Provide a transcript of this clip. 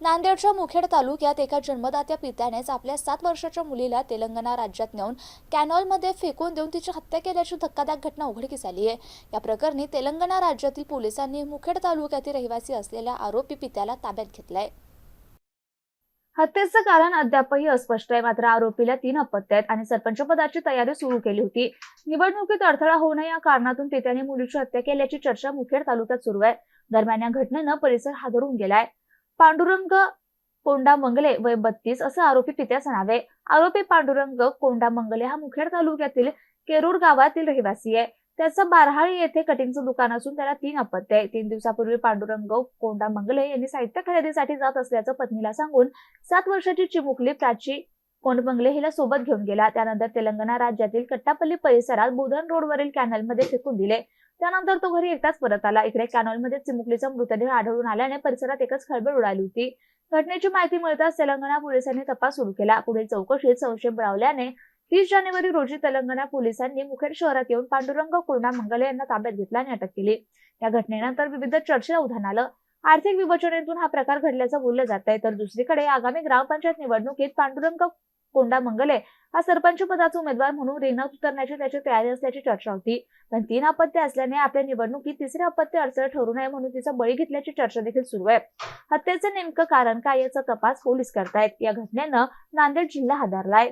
नांदेडच्या मुखेड तालुक्यात एका जन्मदात्या पित्यानेच आपल्या सात वर्षाच्या मुलीला तेलंगणा राज्यात नेऊन कॅनॉलमध्ये फेकून देऊन तिची हत्या केल्याची धक्कादायक घटना उघडकीस आली आहे. या प्रकरणी तेलंगणा राज्यातील पोलिसांनी मुखेड तालुक्यातील रहिवासी असलेल्या आरोपी पित्याला ताब्यात घेतलाय. हत्येचं कारण अद्यापही अस्पष्ट आहे. मात्र आरोपीला तीन अपत्य आहेत आणि सरपंच पदाची तयारी सुरू केली होती. निवडणुकीत अडथळा होऊ नये या कारणातून पित्याने मुलीची हत्या केल्याची चर्चा मुखेड तालुक्यात सुरू आहे. दरम्यान या घटनेनं परिसर हादरून गेलाय. पांडुरंग कोंडा मंगले वय बत्तीस असं आरोपी पित्याचं नाव आहे. आरोपी पांडुरंग कोंडा मंगले हा मुखेड तालुक्यातील केरूर गावातील रहिवासी आहे. त्याचं बारहाळी येथे कटिंगचं दुकान असून त्याला तीन अपत्य आहे. तीन दिवसापूर्वी पांडुरंग कोंडा मंगले यांनी साहित्य खरेदीसाठी जात असल्याचं पत्नीला सांगून सात वर्षाची चिमुकली प्राची कोंडमंगले हिला सोबत घेऊन गेला. त्यानंतर तेलंगणा राज्यातील कट्टापल्ली परिसरात बुधन रोडवरील कॅनलमध्ये फेकून दिले. त्यानंतर तो घरी एकटाच परत आला. इकडे कॅनॉलमध्ये चिमुकलीचा मृतदेह आढळून आल्याने परिसरात एकच खळबळ उडाली होती. घटनेची माहिती मिळताच तेलंगणा पोलिसांनी तपास सुरू केला. पुढील चौकशीत संशय मिळवल्याने तीस जानेवारी रोजी तेलंगणा पोलिसांनी मुखेड शहरात येऊन पांडुरंग कोणा मंगले यांना ताब्यात घेतला आणि अटक केली. या घटनेनंतर विविध चर्चेला उधाण आलं. आर्थिक विभाजनेतून हा प्रकार घडल्याचं बोललं जात आहे तर दुसरीकडे आगामी ग्रामपंचायत निवडणुकीत पांडुरंग कोंडा मंगले हा सरपंच पदाचा उमेदवार म्हणून रिंगणात उतरण्याची त्याची तयारी असल्याची चर्चा होती. पण तीन अपत्य असल्याने आपल्या निवडणुकीत तिसरे अपत्य अडचण ठरू नये म्हणून तिचा बळी घेतल्याची चर्चा देखील सुरू आहे. हत्येचं नेमकं कारण काय याचा तपास पोलीस करतायत. या घटनेनं नांदेड जिल्हा हादरलाय.